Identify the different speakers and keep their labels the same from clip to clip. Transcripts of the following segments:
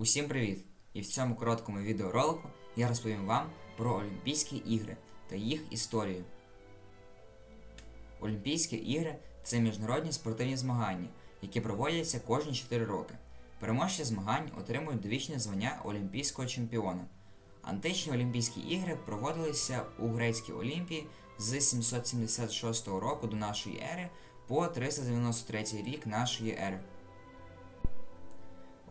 Speaker 1: Усім привіт! І в цьому короткому відеоролику я розповім вам про Олімпійські ігри та їх історію. Олімпійські ігри це міжнародні спортивні змагання, які проводяться кожні 4 роки. Переможці змагань отримують довічне звання олімпійського чемпіона. Античні Олімпійські ігри проводилися у Грецькій Олімпії з 776 року до нашої ери по 393 рік нашої ери.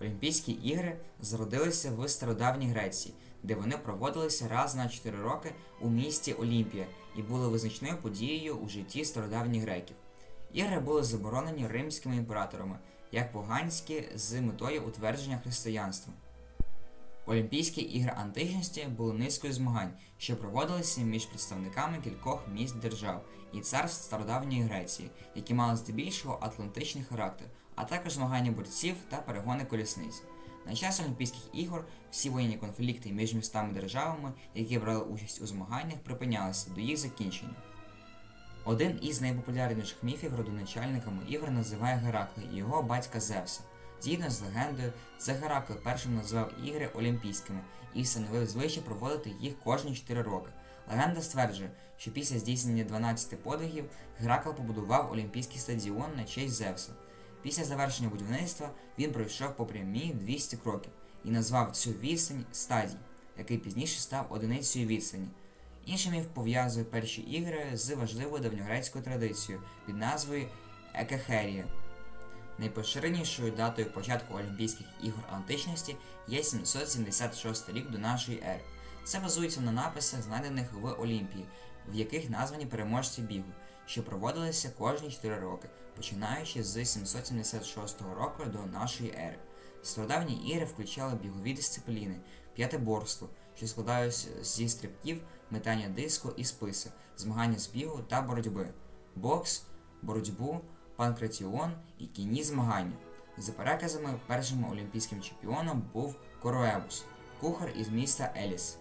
Speaker 1: Олімпійські ігри зародилися в стародавній Греції, де вони проводилися раз на 4 роки у місті Олімпія і були визначною подією у житті стародавніх греків. Ігри були заборонені римськими імператорами як поганські з метою утвердження християнства. Олімпійські ігри античності були низкою змагань, що проводилися між представниками кількох міст держав і царств стародавньої Греції, які мали здебільшого атлантичний характер, а також змагання борців та перегони колісниць. На час Олімпійських ігор всі воєнні конфлікти між містами державами, які брали участь у змаганнях, припинялися до їх закінчення. Один із найпопулярніших міфів родоначальниками ігор називає Геракла і його батька Зевса. Згідно з легендою, це Геракл першим назвав ігри Олімпійськими і встановив звичай проводити їх кожні 4 роки. Легенда стверджує, що після здійснення 12 подвигів Геракл побудував Олімпійський стадіон на честь Зевса. Після завершення будівництва він пройшов по прямій 200 кроків і назвав цю відстань стадій, який пізніше став одиницею відстані. Інший міф пов'язує перші ігри з важливою давньогрецькою традицією під назвою Екехерія. Найпоширенішою датою початку Олімпійських ігор античності є 776 рік до нашої ери. Це базується на написах, знайдених в Олімпії, в яких названі переможці бігу, що проводилися кожні 4 роки, починаючи з 776 року до нашої ери. Стародавні ігри включали бігові дисципліни, п'ятиборство, що складаються зі стрибків, метання диску і списа, змагання з бігу та боротьби, бокс, боротьбу, панкратіон і кінні змагання. За переказами, першим олімпійським чемпіоном був Короебус, кухар із міста Еліс.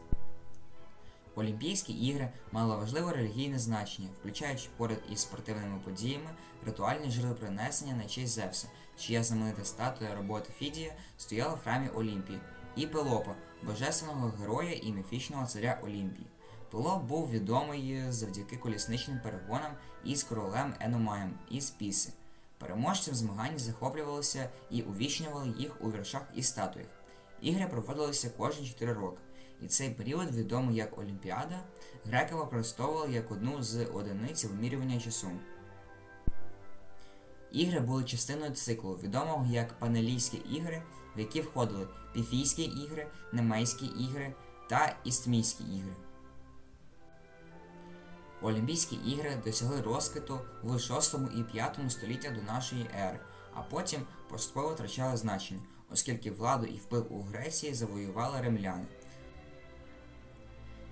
Speaker 1: Олімпійські ігри мали важливе релігійне значення, включаючи поряд із спортивними подіями ритуальні жертвопринесення на честь Зевса, чия знаменита статуя роботи Фідія стояла в храмі Олімпії, і Пелопа, божественного героя і міфічного царя Олімпії. Пелоп був відомий завдяки колісничним перегонам із королем Еномаєм із Піси. Переможців змагань захоплювалися і увічнювали їх у віршах і статуях. Ігри проводилися кожні 4 роки, і цей період, відомий як Олімпіада, греки використовували як одну з одиниць вимірювання часу. Ігри були частиною циклу, відомого як Панелійські ігри, в які входили Піфійські ігри, Немейські ігри та Істмійські ігри. Олімпійські ігри досягли розквіту в 6 і 5 століття до нашої ери, а потім поступово втрачали значення, оскільки владу і вплив у Греції завоювали римляни.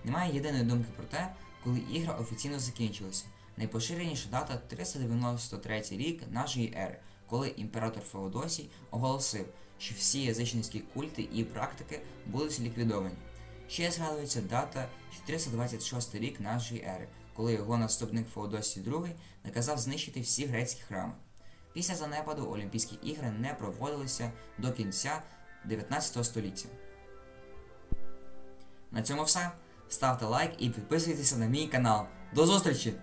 Speaker 1: Немає єдиної думки про те, коли ігри офіційно закінчилися. Найпоширеніша дата 393 рік нашої ери, коли імператор Феодосій оголосив, що всі язичницькі культи і практики будуть ліквідовані. Ще згадується дата 426 рік нашої ери, коли його наступник Феодосій II наказав знищити всі грецькі храми. Після занепаду Олімпійські ігри не проводилися до кінця 19 століття. На цьому все. Ставте лайк і підписуйтесь на мій канал. До зустрічі!